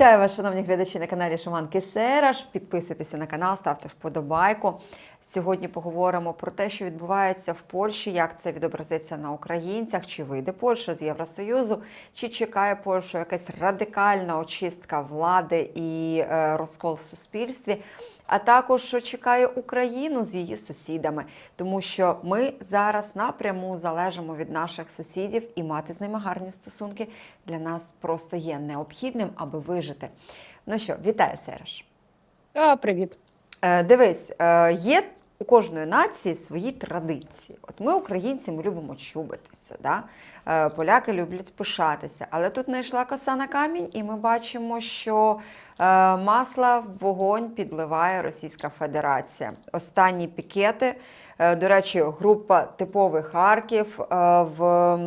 Вітаю вас, шановні глядачі на каналі Шуманки Сераш. Підписуйтеся на канал, ставте вподобайку. Сьогодні поговоримо про те, що відбувається в Польщі, як це відобразиться на українцях, чи вийде Польща з Євросоюзу, чи чекає Польщу якась радикальна очистка влади і е, розкол в суспільстві. А також що чекає Україну з її сусідами, тому що ми зараз напряму залежимо від наших сусідів і мати з ними гарні стосунки для нас просто є необхідним, аби вижити. Ну що, вітаю, Сереж. А, привіт. Е, Дивись, е, є у кожної нації свої традиції. От ми, українці, ми любимо чубитися. Да? Е, Поляки люблять пишатися. Але тут знайшла коса на камінь, і ми бачимо, що е, масла в вогонь підливає Російська Федерація. Останні пікети, е, до речі, група типових Харків е, в.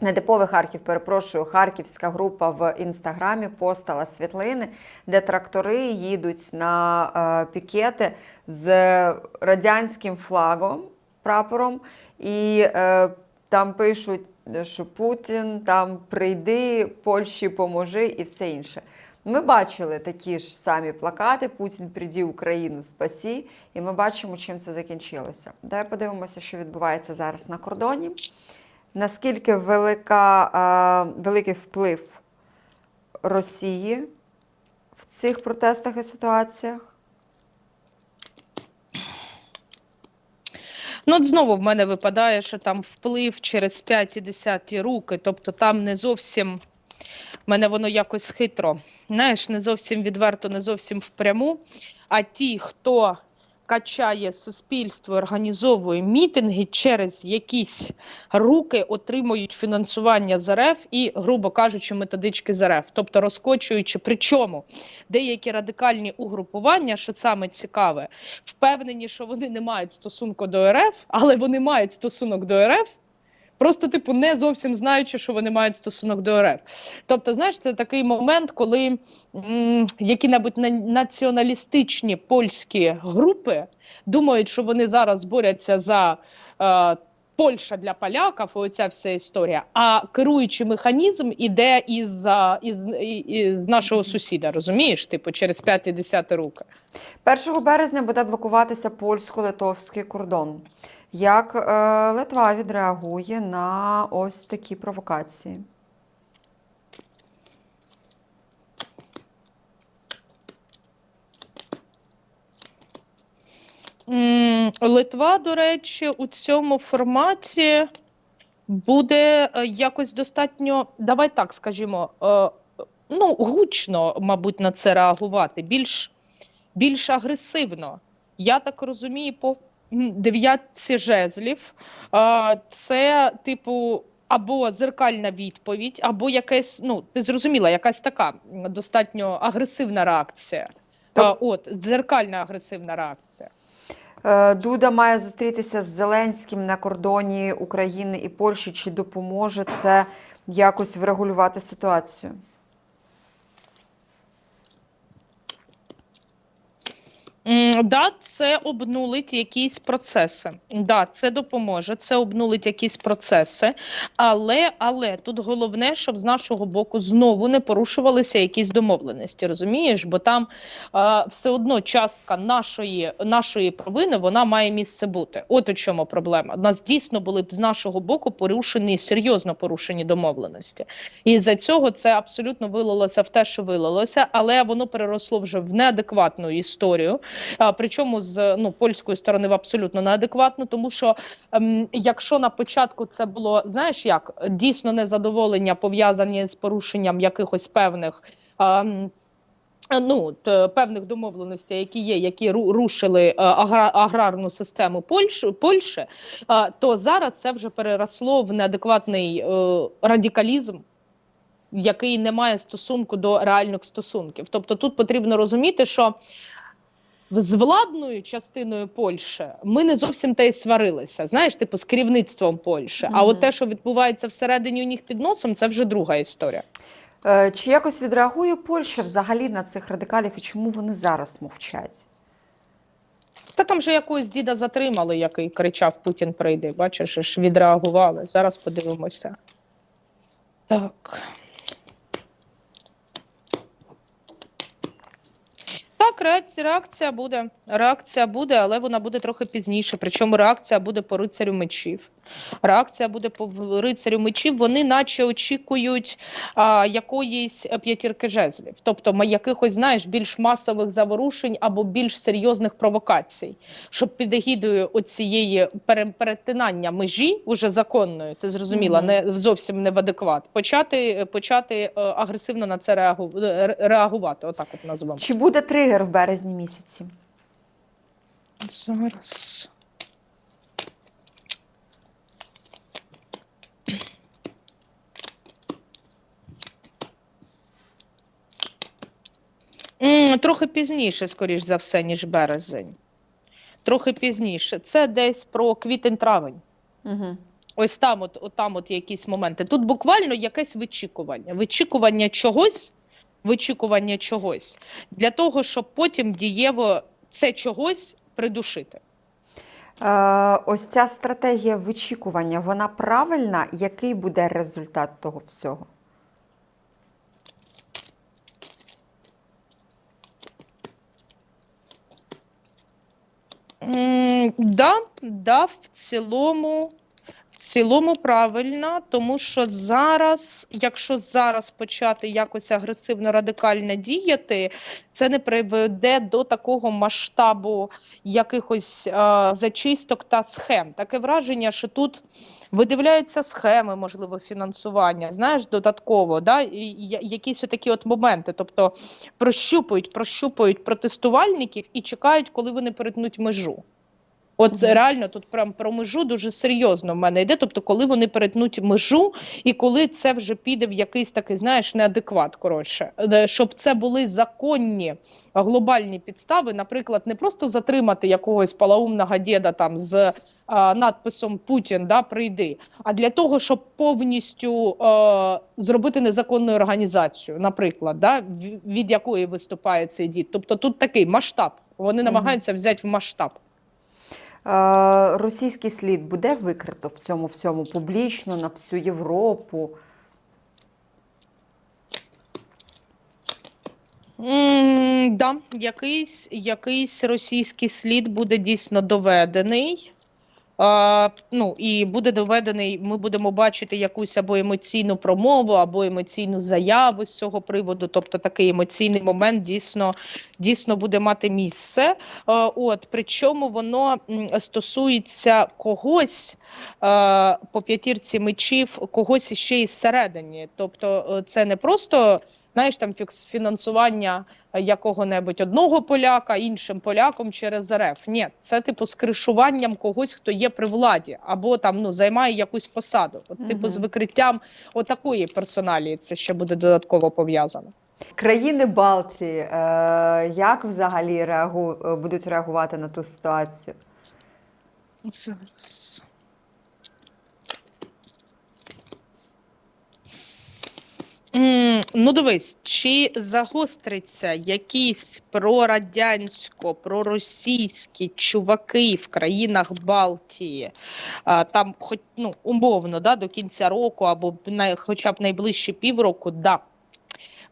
Не типовий Харків, перепрошую, харківська група в інстаграмі постала світлини, де трактори їдуть на е, пікети з радянським флагом, прапором, і е, там пишуть, що Путін там прийди, Польщі поможи і все інше. Ми бачили такі ж самі плакати Путін прийди Україну спасі, і ми бачимо, чим це закінчилося. Давай подивимося, що відбувається зараз на кордоні наскільки велика, великий вплив Росії в цих протестах і ситуаціях? Ну, от знову в мене випадає, що там вплив через 5 і 10 руки, тобто там не зовсім мене воно якось хитро. Знаєш, не зовсім відверто, не зовсім впряму. А ті, хто качає суспільство, організовує мітинги через якісь руки, отримують фінансування з РФ і, грубо кажучи, методички з РФ, тобто розкочуючи. Причому деякі радикальні угрупування, що саме цікаве, впевнені, що вони не мають стосунку до РФ, але вони мають стосунок до РФ. Просто, типу, не зовсім знаючи, що вони мають стосунок до РФ. Тобто, знаєш, це такий момент, коли які-небудь на- націоналістичні польські групи думають, що вони зараз борються за е, Польща для поляків, оця вся історія. А керуючий механізм іде із, із, із нашого сусіда, розумієш? Типу, через 5-10 руки. 1 березня буде блокуватися польсько-литовський кордон. Як е, Литва відреагує на ось такі провокації? Литва, до речі, у цьому форматі буде е, якось достатньо, давай так скажімо, е, ну, гучно, мабуть, на це реагувати, більш, більш агресивно. Я так розумію, по дев'ятці жезлів. Це, типу, або дзеркальна відповідь, або якась, ну, ти зрозуміла, якась така достатньо агресивна реакція. Е, От, дзеркальна агресивна реакція. Е, Дуда має зустрітися з Зеленським на кордоні України і Польщі. Чи допоможе це якось врегулювати ситуацію? Да, це обнулить якісь процеси. Да, це допоможе, це обнулить якісь процеси. Але, але тут головне, щоб з нашого боку знову не порушувалися якісь домовленості. Розумієш? Бо там е, все одно частка нашої, нашої провини вона має місце бути. От у чому проблема. У нас дійсно були б з нашого боку порушені серйозно порушені домовленості. І за цього це абсолютно вилилося в те, що вилилося, але воно переросло вже в неадекватну історію. Причому з ну польської сторони в абсолютно неадекватно, тому що ем, якщо на початку це було знаєш як дійсно незадоволення пов'язані з порушенням якихось певних. ем, Ну, певних домовленостей, які є, які рушили е, аграрну систему Польщі, Польщі, е, то зараз це вже переросло в неадекватний е, радикалізм, який не має стосунку до реальних стосунків. Тобто тут потрібно розуміти, що з владною частиною Польщі ми не зовсім те й сварилися, знаєш, типу з керівництвом Польщі. А от те, що відбувається всередині у них під носом, це вже друга історія. Е, Чи якось відреагує Польща взагалі на цих радикалів і чому вони зараз мовчать? Та там же якогось діда затримали, який кричав Путін прийде. Бачиш, ж відреагували. Зараз подивимося. Так. Так, реакція, реакція буде. Реакція буде, але вона буде трохи пізніше. Причому реакція буде по рицарю мечів. Реакція буде по рицарю мечів. Вони наче очікують а, якоїсь е, п'ятірки жезлів, тобто якихось, знаєш, більш масових заворушень або більш серйозних провокацій, щоб під егідою оцієї перетинання межі уже законної, ти зрозуміла, Мгм. не зовсім не в адекват. Почати, почати е, агресивно на це реагу, реагувати. Отак, от назвемо. Чи буде тригер в березні місяці? Зараз. М, Трохи пізніше, скоріш за все, ніж березень. Трохи пізніше. Це десь про квітень-травень. Угу. Ось там, от, от там от якісь моменти. Тут буквально якесь вичікування. Вичікування чогось, вичікування чогось для того, щоб потім дієво це чогось придушити. Е, ось ця стратегія вичікування, вона правильна? Який буде результат того всього? М, Да, да, в цілому, в цілому правильно, тому що зараз, якщо зараз почати якось агресивно радикально діяти, це не приведе до такого масштабу якихось е, зачисток та схем. Таке враження, що тут видивляються схеми, можливо, фінансування, знаєш, додатково, да, і якісь такі от моменти. Тобто прощупують, прощупують протестувальників і чекають, коли вони перетнуть межу. От реально тут прям про межу дуже серйозно в мене йде. Тобто, коли вони перетнуть межу, і коли це вже піде в якийсь такий, знаєш, неадекват. Коротше, Е, щоб це були законні глобальні підстави, наприклад, не просто затримати якогось палаумного діда там з а, надписом Путін да прийди, а для того, щоб повністю е, зробити незаконну організацію, наприклад, да, від якої виступає цей дід. Тобто тут такий масштаб. Вони намагаються взяти в масштаб. Е, російський слід буде викрито в цьому всьому публічно на всю Європу. Mm, да, якийсь, якийсь російський слід буде дійсно доведений. Ну, і буде доведений, ми будемо бачити якусь або емоційну промову, або емоційну заяву з цього приводу. Тобто такий емоційний момент дійсно, дійсно буде мати місце. От, причому воно стосується когось по п'ятірці мечів, когось іще із середині. Тобто, е, це не просто знаєш, там фінансування е, якого-небудь одного поляка іншим поляком через РФ. Ні, це типу з кришуванням когось, хто є при владі, або там ну займає якусь посаду. От, типу, з викриттям отакої персоналії це ще буде додатково пов'язано. Країни Балтії, е, як взагалі реагу... будуть реагувати на ту ситуацію? Зараз. Ну, дивись, чи загостриться якісь прорадянсько, проросійські чуваки в країнах Балтії, там, хоч ну, умовно, да, до кінця року або на, хоча б найближчі півроку, да.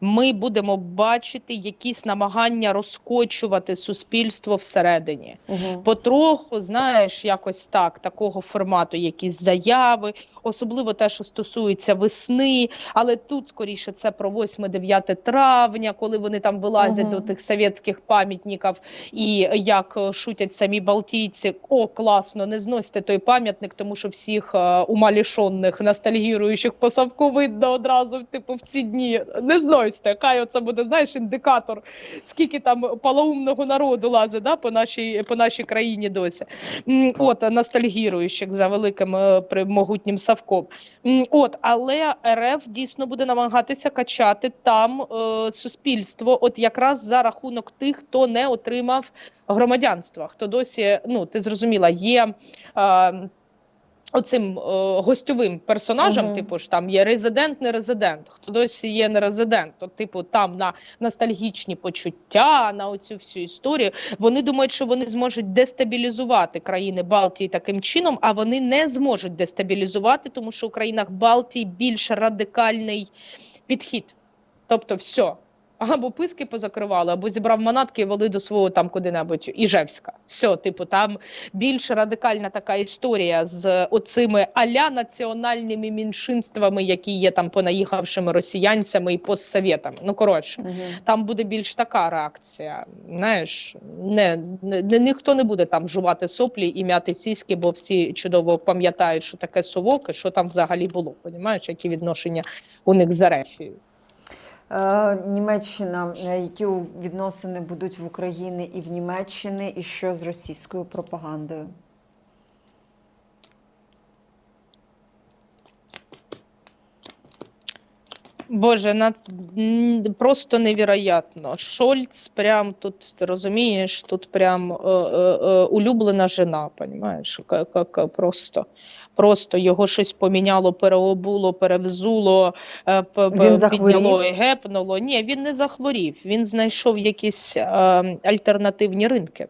Ми будемо бачити якісь намагання розкочувати суспільство всередині Угу. потроху, знаєш, якось так, такого формату, якісь заяви, особливо те, що стосується весни. Але тут скоріше це про 8-9 травня, коли вони там вилазять Мгм. до тих совєтських пам'ятників, і як е, шутять самі балтійці, о, класно, не зносьте той пам'ятник, тому що всіх е, умалішонних, ностальгіруючих по Савку видно одразу, типу, в ці дні. Не зносьте, хай оце буде, знаєш, індикатор, скільки там полоумного народу лазить да, по, нашій, по нашій країні досі. От, ностальгіруючих за великим е, могутнім Савком. От, але РФ дійсно буде намагатися качати там е, суспільство, от якраз за рахунок тих, хто не отримав громадянства, хто досі, ну ти зрозуміла, є. Е, Оцим е, гостьовим персонажем, Мгм. типу ж там є резидент, не резидент, хто досі є не резидент, то типу там на ностальгічні почуття, на оцю всю історію. Вони думають, що вони зможуть дестабілізувати країни Балтії таким чином, а вони не зможуть дестабілізувати, тому що у країнах Балтії більш радикальний підхід. Тобто, все. Або писки позакривали, або зібрав манатки і вели до свого там куди-небудь Іжевська. Все, типу, там більш радикальна така історія з оцими аля національними меншинствами, які є там понаїхавшими росіянцями і постсовєтами. Ну коротше, Мгм. там буде більш така реакція. Знаєш, не, не, не ніхто не буде там жувати соплі і м'яти сіськи, бо всі чудово пам'ятають, що таке совок і що там взагалі було. Понімаєш, які відношення у них з Ерефією. Е, Німеччина, е, які відносини будуть в Україні і в Німеччині, і що з російською пропагандою? Боже, на просто невероятно. Шольц прям тут, ти розумієш, тут прям е, е, е, улюблена жена, понімаєш? Просто, просто його щось поміняло, переобуло, перевзуло, е, підняло і гепнуло. Ні, він не захворів. Він знайшов якісь е, альтернативні ринки.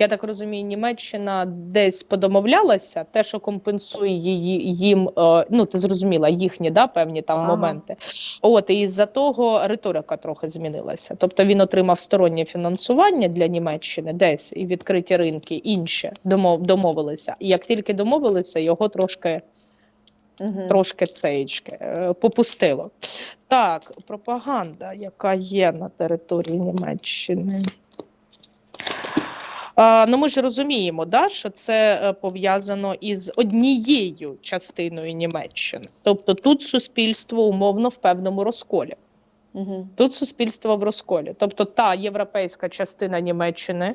Я так розумію, Німеччина десь подомовлялася, те, що компенсує її їм, е, ну ти зрозуміла, їхні да, певні там Ага. моменти. От і із-за того риторика трохи змінилася. Тобто він отримав стороннє фінансування для Німеччини, десь і відкриті ринки, інші домов, домовилися. І як тільки домовилися, його трошки Угу. трошки цеєчки е, попустило. Так, пропаганда, яка є на території Німеччини. Ну, ми ж розуміємо, да, що це е, пов'язано із однією частиною Німеччини. Тобто тут суспільство умовно в певному розколі. Угу. Тут суспільство в розколі. Тобто та європейська частина Німеччини,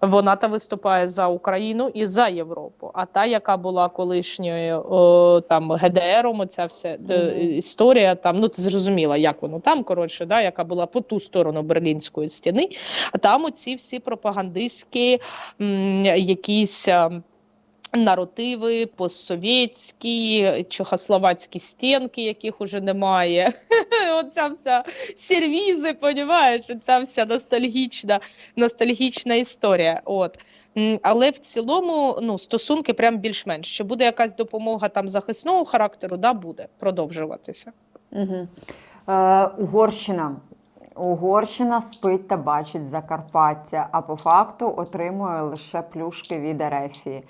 вона та виступає за Україну і за Європу. А та, яка була колишньою о, там ГДРом, оця вся mm -hmm. історія, там ну ти зрозуміла, як воно там коротше, да, яка була по ту сторону Берлінської стіни. А там оці всі пропагандистські м, якісь. Наративи постсовєтські, чехословацькі стінки, яких уже немає. Оця вся сервізи, понімаєш, ця вся ностальгічна, ностальгічна історія. От. Але в цілому ну, стосунки прям більш-менш. Чи буде якась допомога там захисного характеру, да, буде продовжуватися. Угу. Е, Угорщина. Угорщина спить та бачить Закарпаття, а по факту отримує лише плюшки від Ерефії.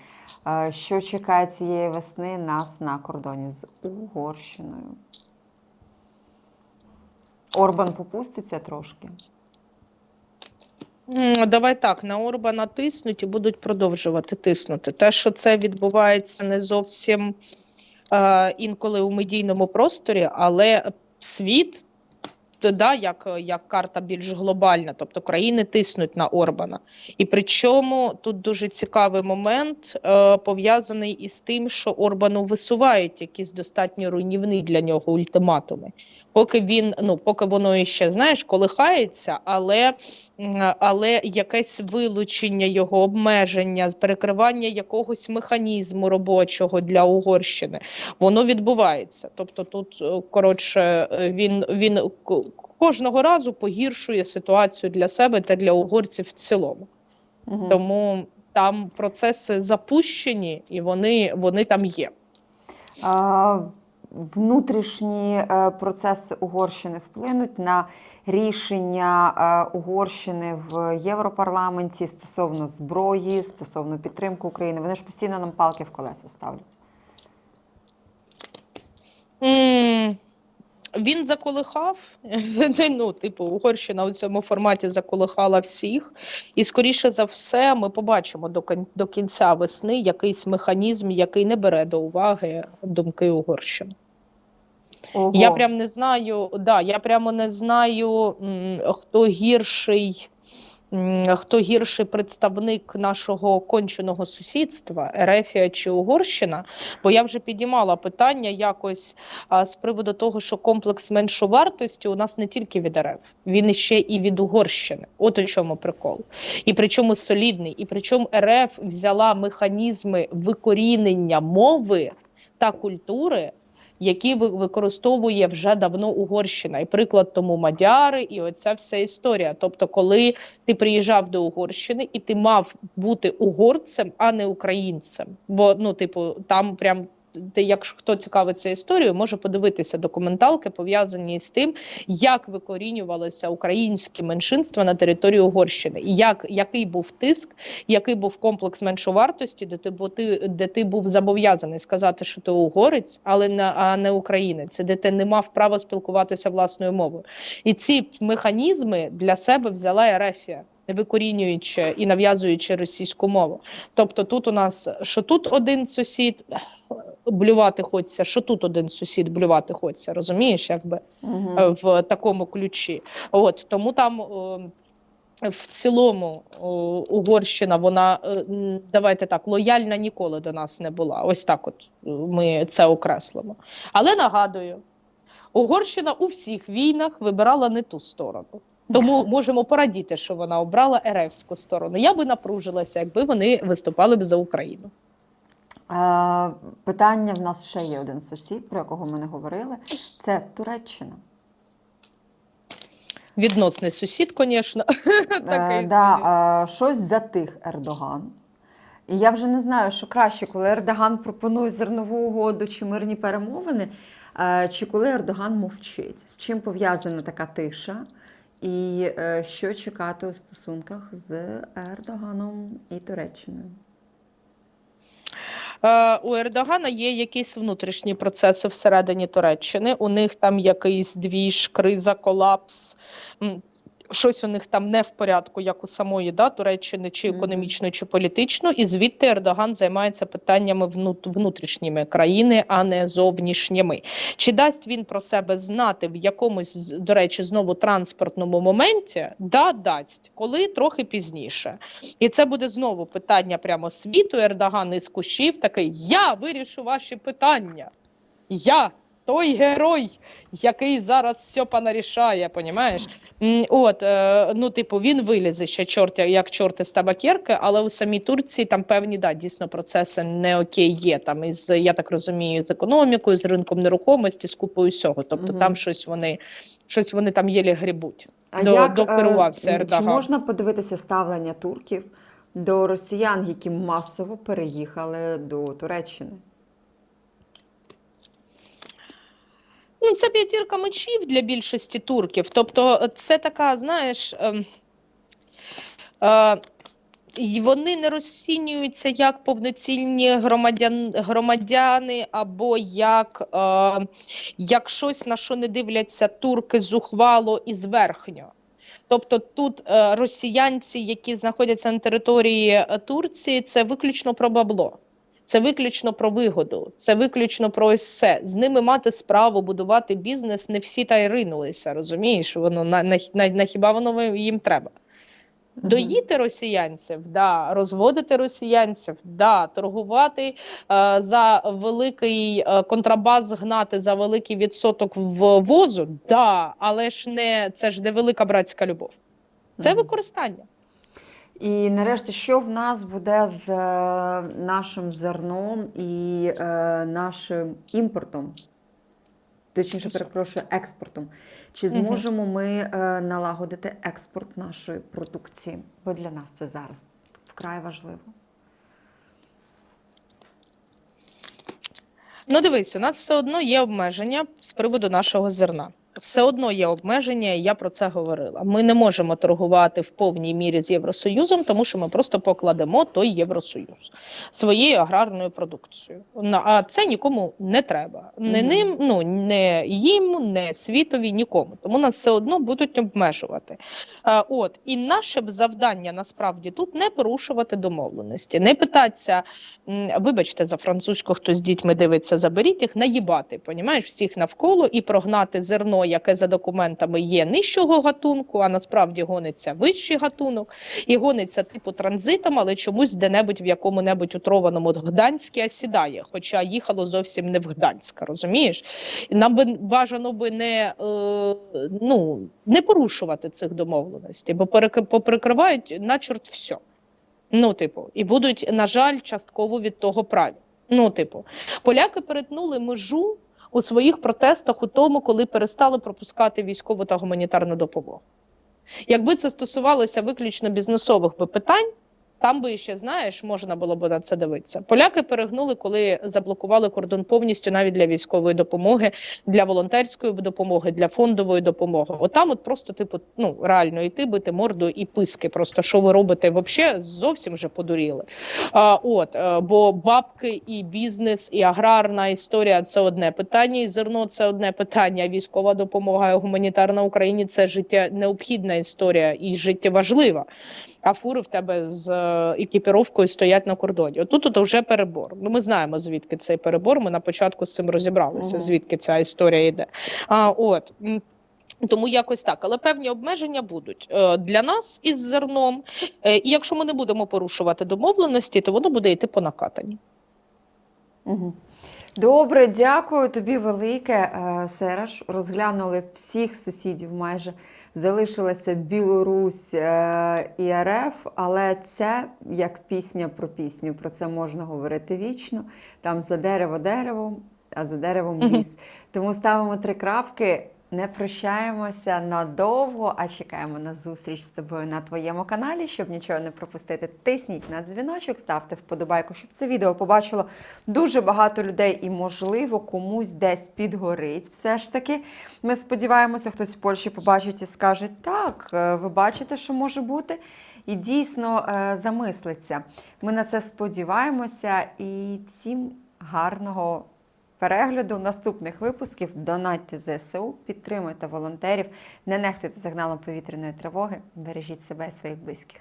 Що чекає цієї весни нас на кордоні з Угорщиною? Орбан попуститься трошки. Давай так, на Орбана тиснуть і будуть продовжувати тиснути. Те, що це відбувається не зовсім е, інколи у медійному просторі, але світ, да, як, як карта більш глобальна, тобто країни тиснуть на Орбана. І причому тут дуже цікавий момент е, пов'язаний із тим, що Орбану висувають якісь достатньо руйнівні для нього ультиматуми. Поки він, ну поки воно іще знаєш, колихається, але але якесь вилучення його обмеження, перекривання якогось механізму робочого для Угорщини, воно відбувається. Тобто, тут е, коротше, е, він, він кожного разу погіршує ситуацію для себе та для угорців в цілому. Угу. Тому там процеси запущені і вони, вони там є. А, Внутрішні е, процеси Угорщини вплинуть на рішення е, Угорщини в Європарламенті стосовно зброї, стосовно підтримки України. Вони ж постійно нам палки в колеса ставлять. М, Він заколихав. ну, типу, Угорщина у цьому форматі заколихала всіх. І, скоріше за все, ми побачимо до, кін- до кінця весни якийсь механізм, який не бере до уваги думки Угорщини. Ого. Я прям не знаю, да, я прямо не знаю, хто гірший. Хто гірший представник нашого конченого сусідства, Ерефія чи Угорщина? Бо я вже підіймала питання якось з приводу того, що комплекс меншовартості у нас не тільки від РФ, він іще і від Угорщини. От у чому прикол. І причому солідний. І причому РФ взяла механізми викорінення мови та культури які використовує вже давно Угорщина, і приклад тому мадяри, і оця вся історія. Тобто, коли ти приїжджав до Угорщини, і ти мав бути угорцем, а не українцем. Бо ну, типу, там прям якщо хто цікавиться історією, може подивитися документалки, пов'язані з тим, як викорінювалося українське меншинство на території Угорщини, і як який був тиск, який був комплекс меншовартості, де ти, бо ти де ти був зобов'язаний сказати, що ти угорець, але не а не українець, де ти не мав права спілкуватися власною мовою. І ці механізми для себе взяла Ерефія. Викорінюючи і нав'язуючи російську мову, тобто тут у нас що тут один сусід блювати хочеться, що тут один сусід блювати хочеться, розумієш, якби Угу. е, в такому ключі. От тому там. е, В цілому о, Угорщина, вона е, давайте так, лояльна ніколи до нас не була. Ось так, от е, ми це окреслимо. Але нагадую, Угорщина у всіх війнах вибирала не ту сторону. Тому можемо порадіти, що вона обрала еревську сторону. Я би напружилася, якби вони виступали б за Україну. Е, питання в нас ще є один сусід, про якого ми не говорили. Це Туреччина. Відносний сусід, звісно. Е, да, е, щось затих Ердоган. І я вже не знаю, що краще, коли Ердоган пропонує зернову угоду чи мирні перемовини, е, чи коли Ердоган мовчить. З чим пов'язана така тиша? І е, що чекати у стосунках з Ердоганом і Туреччиною? Е, у Ердогана є якісь внутрішні процеси всередині Туреччини. У них там якийсь двіж, криза, колапс. Щось у них там не в порядку, як у самої да, Туреччини, чи економічно, чи політично, і звідти Ердоган займається питаннями внут- внутрішніми країни, а не зовнішніми. Чи дасть він про себе знати в якомусь, до речі, знову транспортному моменті? Да, дасть, коли трохи пізніше. І це буде знову питання прямо світу. Ердоган із кущів такий: Я вирішу ваші питання. Я той герой, який зараз все понарішає, понімаєш? От, е, ну, типу, він вилізе ще чорт, як чорт із табакерки, але у самій Турції там певні да, дійсно процеси не окей є. Там із, я так розумію, з економікою, з ринком нерухомості, з купою всього. Тобто Мгм. там щось вони, щось вони там єлі грибуть. А До- як, докерувався е, Ердоган. Чи можна подивитися ставлення турків до росіян, які масово переїхали до Туреччини? Ну, це п'ятірка мечів для більшості турків. Тобто, це така, знаєш. ем, е, і вони не розцінюються як повноцінні громадян, громадяни, або як, е, як щось, на що не дивляться турки зухвало і зверхньо. Тобто тут е, росіянці, які знаходяться на території е, Турції, це виключно про бабло. Це виключно про вигоду, це виключно про ось все. З ними мати справу, будувати бізнес, не всі та й ринулися, розумієш? Воно на, на, на, на хіба воно їм треба? Доїти росіянців, да, розводити росіянців, да, торгувати е, за великий е, контрабас, гнати за великий відсоток ввозу, да, але ж не це ж не велика братська любов. Це використання. І нарешті, що в нас буде з е, нашим зерном і е, нашим імпортом? Точніше, перепрошую, експортом. Чи зможемо ми е, налагодити експорт нашої продукції? Бо для нас це зараз вкрай важливо. Ну, дивись, у нас все одно є обмеження з приводу нашого зерна. Все одно є обмеження, і я про це говорила. Ми не можемо торгувати в повній мірі з Євросоюзом, тому що ми просто покладемо той Євросоюз своєю аграрною продукцією. А це нікому не треба. Не ним, ну не їм, не світові, нікому. Тому нас все одно будуть обмежувати. От і наше б завдання насправді тут не порушувати домовленості, не питатися. Вибачте за французьку, хто з дітьми дивиться, заберіть їх, наїбати, понімаєш, всіх навколо і прогнати зерно, яке за документами є нижчого гатунку, а насправді гониться вищий гатунок, і гониться типу транзитом, але чомусь де-небудь в якому-небудь утрованому Гданське сідає, хоча їхало зовсім не в Гданська, розумієш? Нам би бажано би не, е, ну, не порушувати цих домовленостей, бо поприкривають на чорт все. Ну, типу, і будуть, на жаль, частково від того праві. Ну, типу, поляки перетнули межу у своїх протестах у тому, коли перестали пропускати військову та гуманітарну допомогу. Якби це стосувалося виключно бізнесових би питань, Там би ще знаєш, можна було б на це дивитися. Поляки перегнули, коли заблокували кордон повністю навіть для військової допомоги, для волонтерської допомоги, для фондової допомоги. Отам, от просто типу, ну реально йти, бити морду і писки. Просто що ви робите, взагалі зовсім вже подуріли. А, от е, бо бабки і бізнес, і аграрна історія це одне питання, і зерно це одне питання. Військова допомога гуманітарна Україні це життя необхідна історія і життєважлива. А фури в тебе з е, екіпіровкою стоять на кордоні. Отут от вже перебор. Ну ми знаємо звідки цей перебор. Ми на початку з цим розібралися, Мгм. звідки ця історія йде. А от. Тому якось так, але певні обмеження будуть е, для нас із зерном. Е, і якщо ми не будемо порушувати домовленості, то воно буде йти по накатанні. Угу. Добре, дякую тобі велике, Сераж. Розглянули всіх сусідів майже. Залишилася Білорусь е, і РФ, але це як пісня про пісню. Про це можна говорити вічно. Там за дерево деревом, а за деревом ліс. Тому ставимо три крапки. Не прощаємося надовго, а чекаємо на зустріч з тобою на твоєму каналі. Щоб нічого не пропустити, тисніть на дзвіночок, ставте вподобайку, щоб це відео побачило дуже багато людей, і, можливо, комусь десь підгорить. Все ж таки, ми сподіваємося, хтось в Польщі побачить і скаже: так, е, ви бачите, що може бути. І дійсно е, замислиться. Ми на це сподіваємося і всім гарного перегляду наступних випусків. Донатьте ЗСУ, підтримуйте волонтерів, не нехтуйте сигналом повітряної тривоги, бережіть себе і своїх близьких.